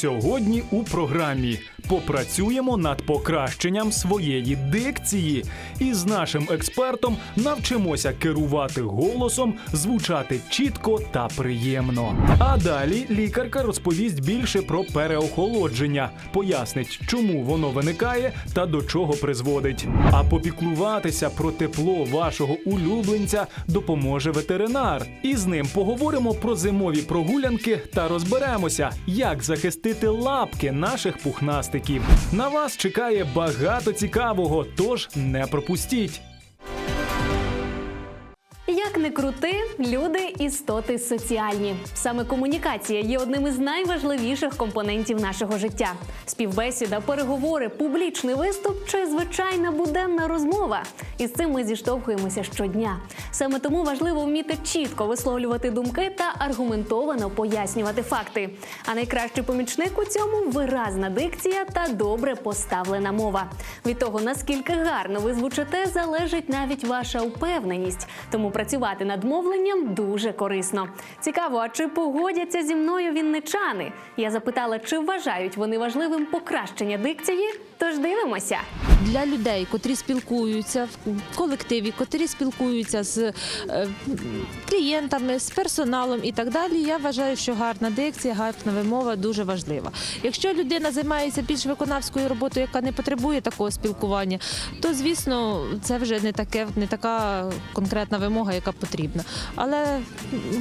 Сьогодні у програмі попрацюємо над покращенням своєї дикції і з нашим експертом навчимося керувати голосом, звучати чітко та приємно. А далі лікарка розповість більше про переохолодження, пояснить, чому воно виникає та до чого призводить. А попіклуватися про тепло вашого улюбленця допоможе ветеринар. І з ним поговоримо про зимові прогулянки та розберемося, як захистити лапки наших пухнастиків. На вас чекає багато цікавого, тож не пропустіть. Не крути, люди істоти соціальні. Саме комунікація є одним із найважливіших компонентів нашого життя. Співбесіда, переговори, публічний виступ чи звичайна буденна розмова. І з цим ми зіштовхуємося щодня. Саме тому важливо вміти чітко висловлювати думки та аргументовано пояснювати факти. А найкращий помічник у цьому виразна дикція та добре поставлена мова. Від того наскільки гарно ви звучите, залежить навіть ваша впевненість. Тому працювати над мовленням дуже корисно. Цікаво, а чи погодяться зі мною вінничани? Я запитала, чи вважають вони важливим покращення дикції. Тож дивимося. для людей, котрі спілкуються в колективі, котрі спілкуються з е, клієнтами, з персоналом і так далі. Я вважаю, що гарна дикція, гарна вимова дуже важлива. Якщо людина займається більш виконавською роботою, яка не потребує такого спілкування, то звісно це вже не таке, не така конкретна вимога, яка потрібна. Але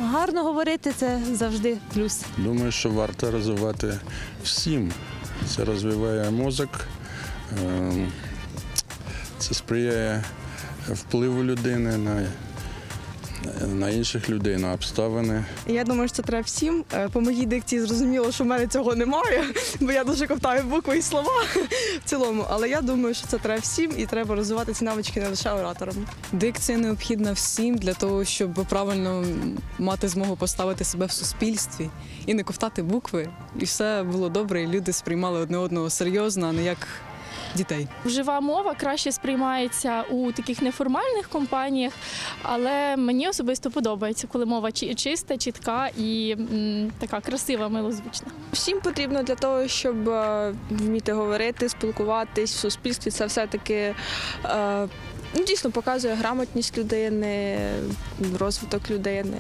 гарно говорити це завжди плюс. Думаю, що варто розвивати всім. Це розвиває мозок, це сприяє впливу людини на, на інших людей, на обставини. Я думаю, що це треба всім. Е, По моїй дикції зрозуміло, що в мене цього немає, бо я дуже ковтаю букви і слова в цілому. Але я думаю, що це треба всім і треба розвивати ці навички не лише ораторам. Дикція необхідна всім для того, щоб правильно мати змогу поставити себе в суспільстві і не ковтати букви, і все було добре, і люди сприймали одне одного серйозно, а не як дітей. Жива мова краще сприймається у таких неформальних компаніях, але мені особисто подобається, коли мова чиста, чітка і м, така красива, милозвучна. Всім потрібно для того, щоб е, вміти говорити, спілкуватись в суспільстві. Це все-таки е, ну, дійсно показує грамотність людини, розвиток людини.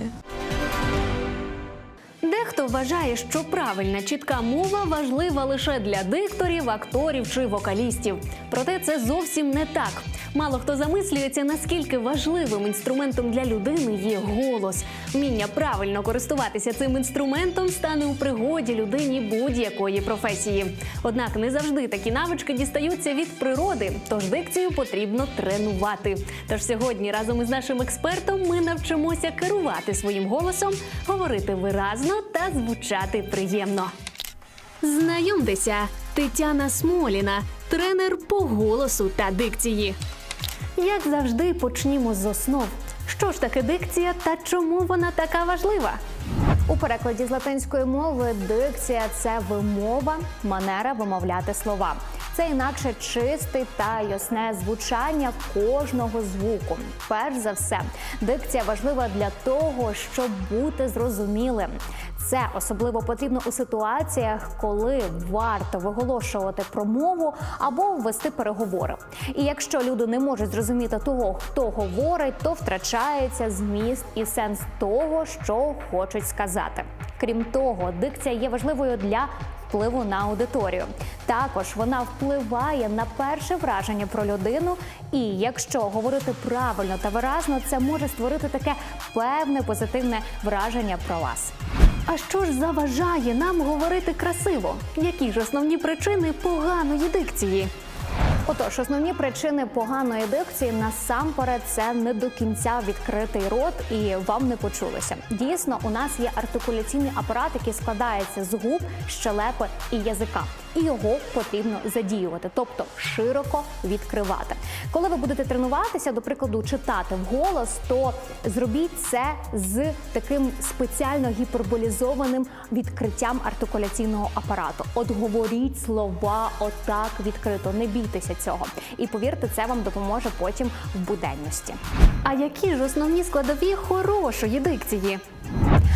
Дехто вважає, що правильна чітка мова важлива лише для дикторів, акторів чи вокалістів. Проте це зовсім не так. Мало хто замислюється, наскільки важливим інструментом для людини є голос. Вміння правильно користуватися цим інструментом стане у пригоді людині будь-якої професії. Однак не завжди такі навички дістаються від природи, тож дикцію потрібно тренувати. Тож сьогодні разом із нашим експертом ми навчимося керувати своїм голосом, говорити виразно та звучати приємно. Знайомтеся, Тетяна Смоліна, тренер по голосу та дикції. Як завжди, почнімо з основ. Що ж таке дикція та чому вона така важлива? У перекладі з латинської мови дикція це вимова, манера вимовляти слова. Це інакше чисте та ясне звучання кожного звуку. Перш за все, дикція важлива для того, щоб бути зрозумілим. Це особливо потрібно у ситуаціях, коли варто виголошувати промову або вести переговори. І якщо люди не можуть зрозуміти того, хто говорить, то втрачається зміст і сенс того, що хочуть сказати. Крім того, дикція є важливою для впливу на аудиторію. Також вона впливає на перше враження про людину. І якщо говорити правильно та виразно, це може створити таке певне позитивне враження про вас. А що ж заважає нам говорити красиво? Які ж основні причини поганої дикції? Отож, основні причини поганої дикції насамперед це не до кінця відкритий рот і вам не почулося. Дійсно, у нас є артикуляційний апарат, який складається з губ, щелепи і язика. І його потрібно задіювати, тобто широко відкривати. Коли ви будете тренуватися, до прикладу, читати вголос, то зробіть це з таким спеціально гіперболізованим відкриттям артикуляційного апарату. От говоріть слова отак відкрито, не бійтеся цього. І повірте, це вам допоможе потім в буденності. А які ж основні складові хорошої дикції?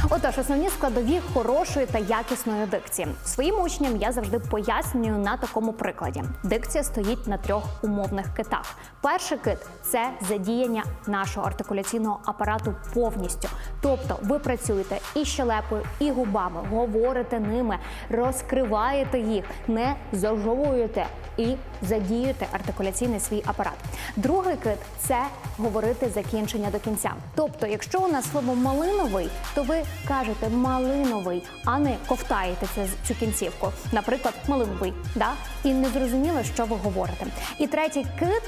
Отож, основні складові хорошої та якісної дикції. Своїм учням я завжди пояснюю на такому прикладі. Дикція стоїть на трьох умовних китах. Перший кит це задіяння нашого артикуляційного апарату повністю. Тобто ви працюєте і щелепою, і губами, говорите ними, розкриваєте їх, не зажовуєте і задіюєте артикуляційний свій апарат. Другий кит це говорити закінчення до кінця. Тобто, якщо у нас слово малиновий, то ви кажете малиновий, а не ковтаєте це, цю кінцівку. Наприклад, малиновий, да? і не зрозуміло, що ви говорите. І третій кит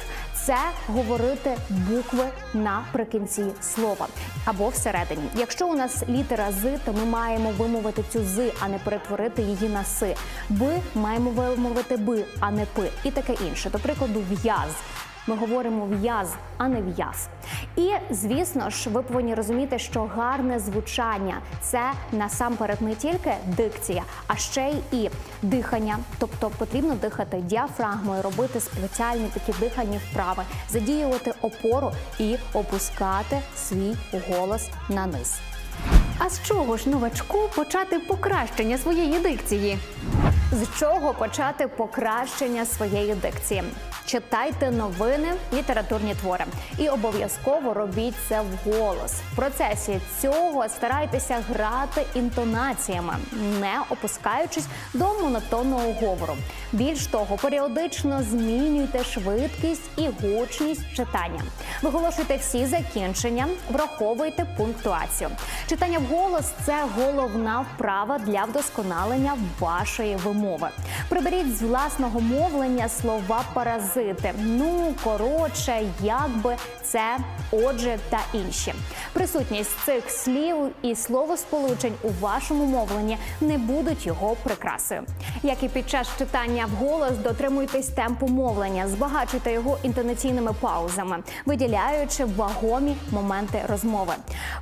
це говорити букви наприкінці слова або всередині. Якщо у нас літера з, то ми маємо вимовити цю з, а не перетворити її на си. Б маємо вимовити би, а не пи, і таке інше. До прикладу, в'яз. Ми говоримо в'яз, а не в'яз. І звісно ж, ви повинні розуміти, що гарне звучання це насамперед не тільки дикція, а ще й і дихання. Тобто потрібно дихати діафрагмою, робити спеціальні такі дихальні вправи, задіювати опору і опускати свій голос на низ. А з чого ж новачку почати покращення своєї дикції? З чого почати покращення своєї дикції? Читайте новини, літературні твори і обов'язково робіть це вголос. В процесі цього старайтеся грати інтонаціями, не опускаючись до монотонного говору. Більш того, періодично змінюйте швидкість і гучність читання. Виголошуйте всі закінчення, враховуйте пунктуацію. Читання вголос це головна вправа для вдосконалення вашої вимови. Приберіть з власного мовлення слова паразити. Ну коротше, якби це, отже та інші. Присутність цих слів і словосполучень у вашому мовленні не будуть його прикрасою. Як і під час читання вголос, дотримуйтесь темпу мовлення, збагачуйте його інтонаційними паузами, виділяючи вагомі моменти розмови.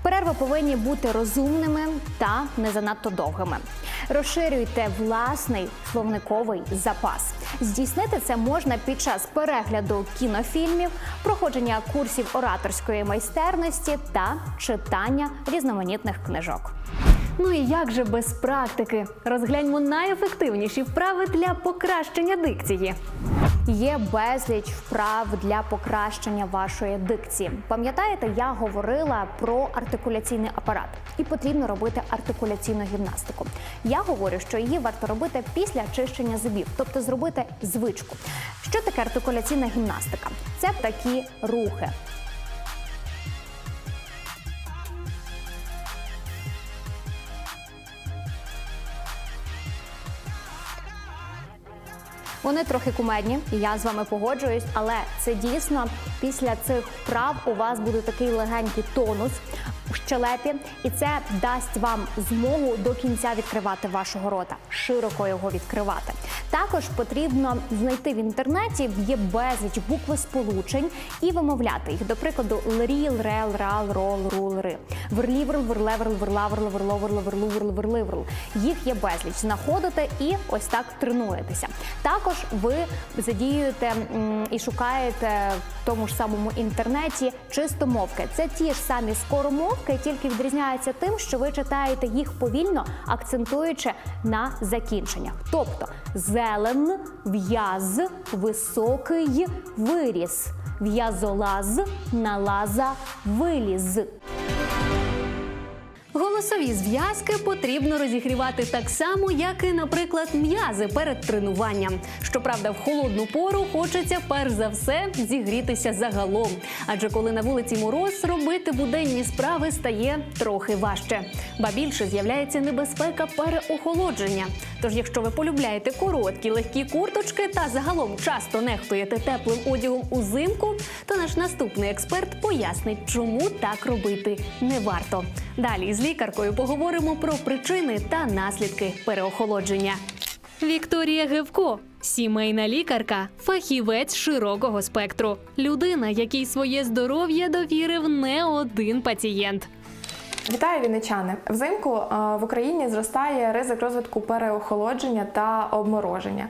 Перерви повинні бути розумними та не занадто довгими. Розширюйте власний словниковий запас. Здійснити це можна під час перегляду кінофільмів, проходження курсів ораторської майстерності та читання різноманітних книжок. Ну і як же без практики? Розгляньмо найефективніші вправи для покращення дикції. Є безліч вправ для покращення вашої дикції. Пам'ятаєте, я говорила про артикуляційний апарат, і потрібно робити артикуляційну гімнастику. Я говорю, що її варто робити після чищення зубів, тобто зробити звичку. Що таке артикуляційна гімнастика? Це такі рухи. Вони трохи кумедні, я з вами погоджуюсь, але це дійсно після цих вправ у вас буде такий легенький тонус у щелепі, і це дасть вам змогу до кінця відкривати вашого рота, широко його відкривати. Також потрібно знайти в інтернеті є безліч букви сполучень і вимовляти їх. До прикладу, лріл, рел, рал, рол, рул, ри. Верліверл, верлеверл, верлаверл, верло, верло, верлу, верл, верливерл. Їх є безліч. Знаходите і ось так тренуєтеся. Також ви задіюєте і шукаєте в тому ж самому інтернеті чистомовки. Це ті ж самі скоромовки, тільки відрізняються тим, що ви читаєте їх повільно, акцентуючи на закінченнях. Тобто зелен, в'яз, високий, виріс, в'язолаз, налаза, виліз. Голосові зв'язки потрібно розігрівати так само, як і, наприклад, м'язи перед тренуванням. Щоправда, в холодну пору хочеться перш за все зігрітися загалом. Адже коли на вулиці мороз, робити буденні справи стає трохи важче. Ба більше з'являється небезпека переохолодження. Тож, якщо ви полюбляєте короткі легкі курточки та загалом часто нехтуєте теплим одягом узимку, то наш наступний експерт пояснить, чому так робити не варто. Далі з лікаркою поговоримо про причини та наслідки переохолодження. Вікторія Гевко, сімейна лікарка, фахівець широкого спектру, людина, якій своє здоров'я довірив не один пацієнт. Вітаю вінничани! Взимку е, в Україні зростає ризик розвитку переохолодження та обмороження.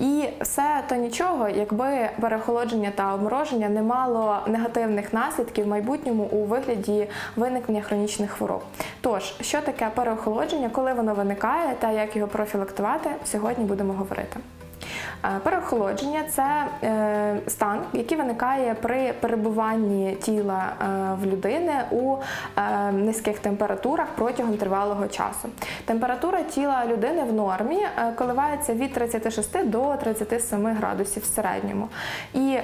І все то нічого, якби переохолодження та обмороження не мало негативних наслідків в майбутньому у вигляді виникнення хронічних хвороб. Тож, що таке переохолодження, коли воно виникає та як його профілактувати, сьогодні будемо говорити. Е, Переохолодження це е, стан, який виникає при перебуванні тіла е, в людини у низьких температурах протягом тривалого часу. Температура тіла людини в нормі коливається від 36 до 37 градусів в середньому. І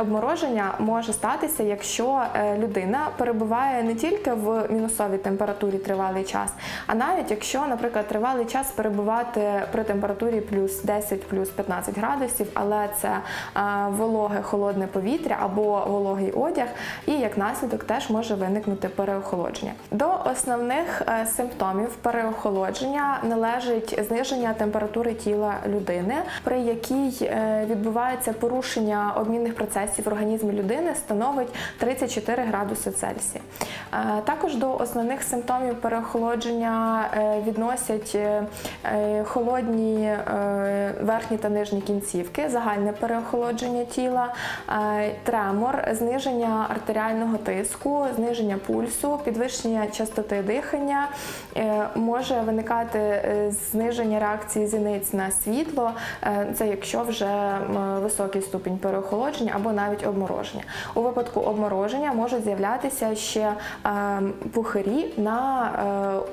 обмороження може статися, якщо людина перебуває не тільки в мінусовій температурі тривалий час, а навіть якщо, наприклад, тривалий час перебувати при температурі плюс 10, плюс 15 градусів, але це е, вологе холодне повітря або вологий одяг, і як наслідок теж може виникнути переохолодження. До основних е, симптомів переохолодження належить зниження температури тіла людини, при якій е, відбувається порушення обмінних процесів в організмі людини, становить 34 градуси Цельсія. Також до основних симптомів переохолодження відносять холодні верхні та нижні кінцівки, загальне переохолодження тіла, е, тремор, зниження артеріального тиску, зниження пульсу, підвищення частоти дихання, е, може виникати е, зниження реакції зіниць на світло, це якщо вже високий ступінь переохолодження або навіть обмороження. У випадку обмороження можуть з'являтися ще е, пухирі на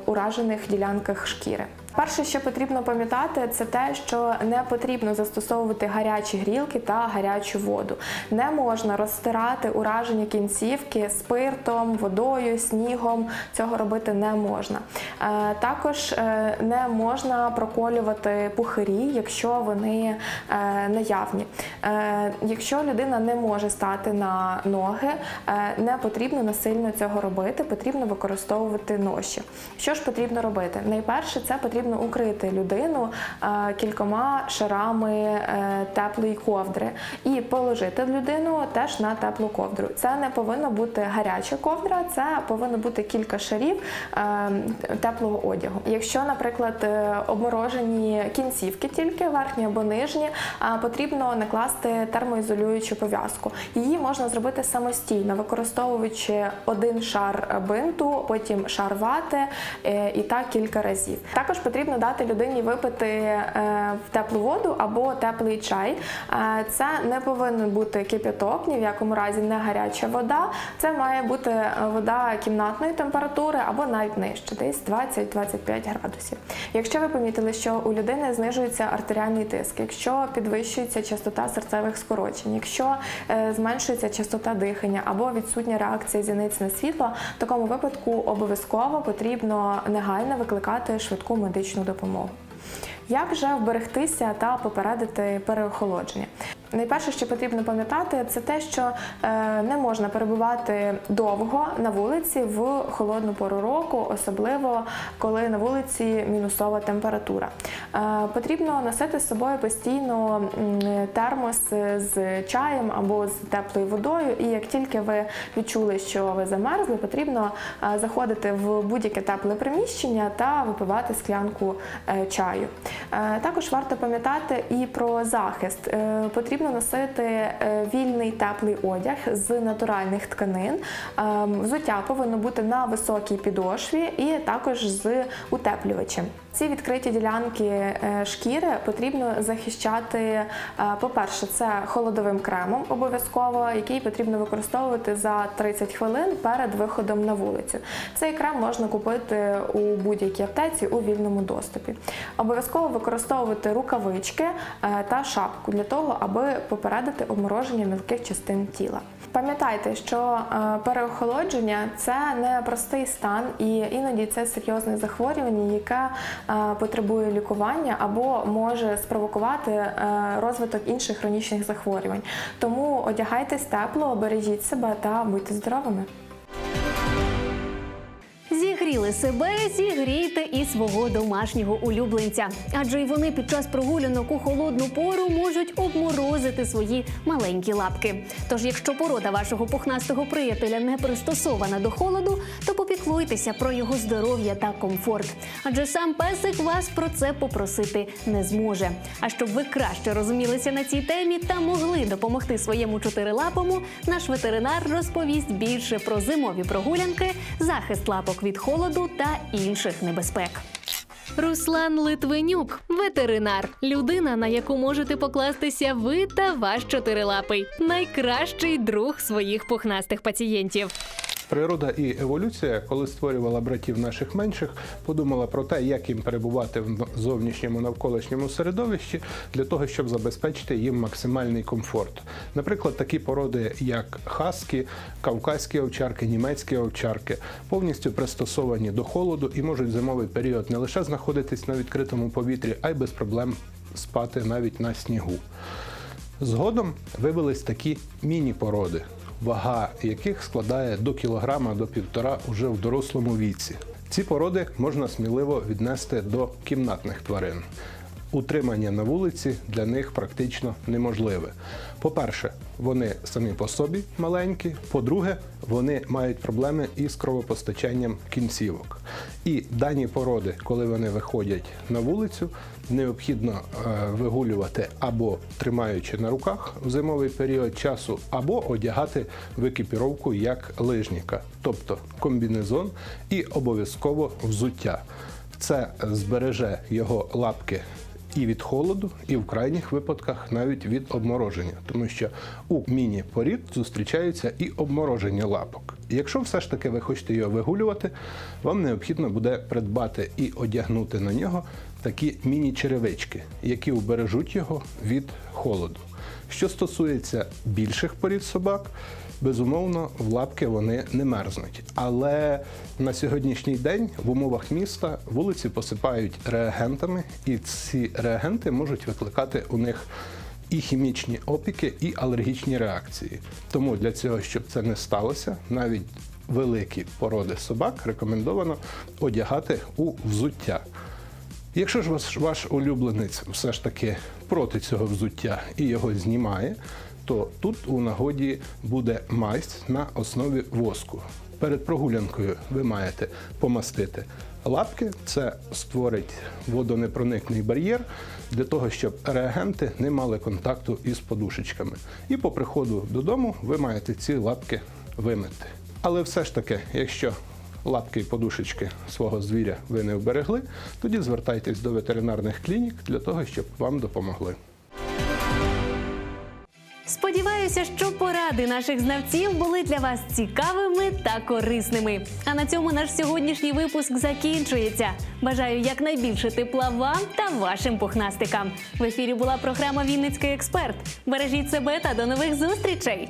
уражених ділянках шкіри. Перше, що потрібно пам'ятати, це те, що не потрібно застосовувати гарячі грілки та гарячу воду. Не можна розтирати уражені кінцівки спиртом, водою, снігом. Цього робити не можна. Е, Також е, не можна проколювати пухирі, якщо вони е, наявні. Якщо людина не може стати на ноги, не потрібно насильно цього робити, потрібно використовувати ноші. Що ж потрібно робити? Найперше, це потрібно укрити людину е, кількома шарами е, теплої ковдри і положити людину теж на теплу ковдру. Це не повинна бути гаряча ковдра, це повинно бути кілька шарів е, теплого одягу. Якщо, наприклад, обморожені кінцівки тільки верхні або нижні, потрібно накласти термоізолюючу пов'язку. Її можна зробити самостійно, використовуючи один шар бинту, потім шар вати і так кілька разів. Також потрібно дати людині випити е, в теплу воду або теплий чай. Е, Це не повинен бути кип'яток, ні в якому разі не гаряча вода. Це має бути е, вода кімнатної температури або навіть нижче, десь 20-25 градусів. Якщо ви помітили, що у людини знижується артеріальний тиск, якщо підвищується частота серцевих скорочень, якщо зменшується частота дихання або відсутня реакція зіниць на світло, в такому випадку обов'язково потрібно негайно викликати швидку медичну допомогу. Як же вберегтися та попередити переохолодження? Найперше, що потрібно пам'ятати, це те, що е, не можна перебувати довго на вулиці в холодну пору року, особливо коли на вулиці мінусова температура. Е, потрібно носити з собою постійно термос з чаєм або з теплою водою. І як тільки ви відчули, що ви замерзли, потрібно е, заходити в будь-яке тепле приміщення та випивати склянку чаю. Також варто пам'ятати і про захист. Е, Потрібно носити е, вільний теплий одяг з натуральних тканин. Е, Взуття повинно бути на високій підошві і також з утеплювачем. Ці відкриті ділянки е, шкіри потрібно захищати, е, по-перше, це холодовим кремом обов'язково, який потрібно використовувати за 30 хвилин перед виходом на вулицю. Цей крем можна купити у будь-якій аптеці у вільному доступі. Обов'язково використовувати рукавички е, та шапку для того, аби попередити обмороження мілких частин тіла. Пам'ятайте, що е, переохолодження це не простий стан, і іноді це серйозне захворювання, яке е, потребує лікування або може спровокувати е, розвиток інших хронічних захворювань. Тому одягайтесь тепло, бережіть себе та будьте здоровими. Зігрі себе, зігрійте і свого домашнього улюбленця. Адже й вони під час прогулянок у холодну пору можуть обморозити свої маленькі лапки. Тож, якщо порода вашого пухнастого приятеля не пристосована до холоду, то попіклуйтеся про його здоров'я та комфорт. Адже сам песик вас про це попросити не зможе. А щоб ви краще розумілися на цій темі та могли допомогти своєму чотирилапому, наш ветеринар розповість більше про зимові прогулянки, захист лапок від холоду та інших небезпек. Руслан Литвинюк, ветеринар, людина, на яку можете покластися ви та ваш чотирилапий, найкращий друг своїх пухнастих пацієнтів. Природа і еволюція, коли створювала братів наших менших, подумала про те, як їм перебувати в зовнішньому навколишньому середовищі для того, щоб забезпечити їм максимальний комфорт. Наприклад, такі породи, як хаски, кавказькі овчарки, німецькі овчарки, повністю пристосовані до холоду і можуть зимовий період не лише знаходитись на відкритому повітрі, а й без проблем спати навіть на снігу. Згодом вивелись такі міні-породи, вага яких складає до кілограма до півтора уже в дорослому віці. Ці породи можна сміливо віднести до кімнатних тварин. Утримання на вулиці для них практично неможливе. По-перше, вони самі по собі маленькі. По-друге, вони мають проблеми із кровопостачанням кінцівок. І дані породи, коли вони виходять на вулицю, необхідно е, вигулювати або тримаючи на руках в зимовий період часу, або одягати в екіпіровку як лижніка, тобто комбінезон і обов'язково взуття. Це збереже його лапки і від холоду, і в крайніх випадках навіть від обмороження, тому що у міні-порід зустрічаються і обмороження лапок. Якщо все ж таки ви хочете його вигулювати, вам необхідно буде придбати і одягнути на нього такі міні-черевички, які убережуть його від холоду. Що стосується більших порід собак, безумовно, в лапки вони не мерзнуть. Але на сьогоднішній день в умовах міста вулиці посипають реагентами, і ці реагенти можуть викликати у них і хімічні опіки, і алергічні реакції. Тому для цього, щоб це не сталося, навіть великі породи собак рекомендовано одягати у взуття. Якщо ж ваш, улюбленець все ж таки проти цього взуття і його знімає, то тут у нагоді буде мазь на основі воску. Перед прогулянкою ви маєте помастити лапки, це створить водонепроникний бар'єр для того, щоб реагенти не мали контакту із подушечками. І по приходу додому ви маєте ці лапки вимити. Але все ж таки, якщо лапки і подушечки свого звіря ви не вберегли, тоді звертайтесь до ветеринарних клінік для того, щоб вам допомогли. Сподіваюся, що поради наших знавців були для вас цікавими та корисними. А на цьому наш сьогоднішній випуск закінчується. Бажаю якнайбільше тепла вам та вашим пухнастикам. В ефірі була програма Вінницький експерт. Бережіть себе та до нових зустрічей.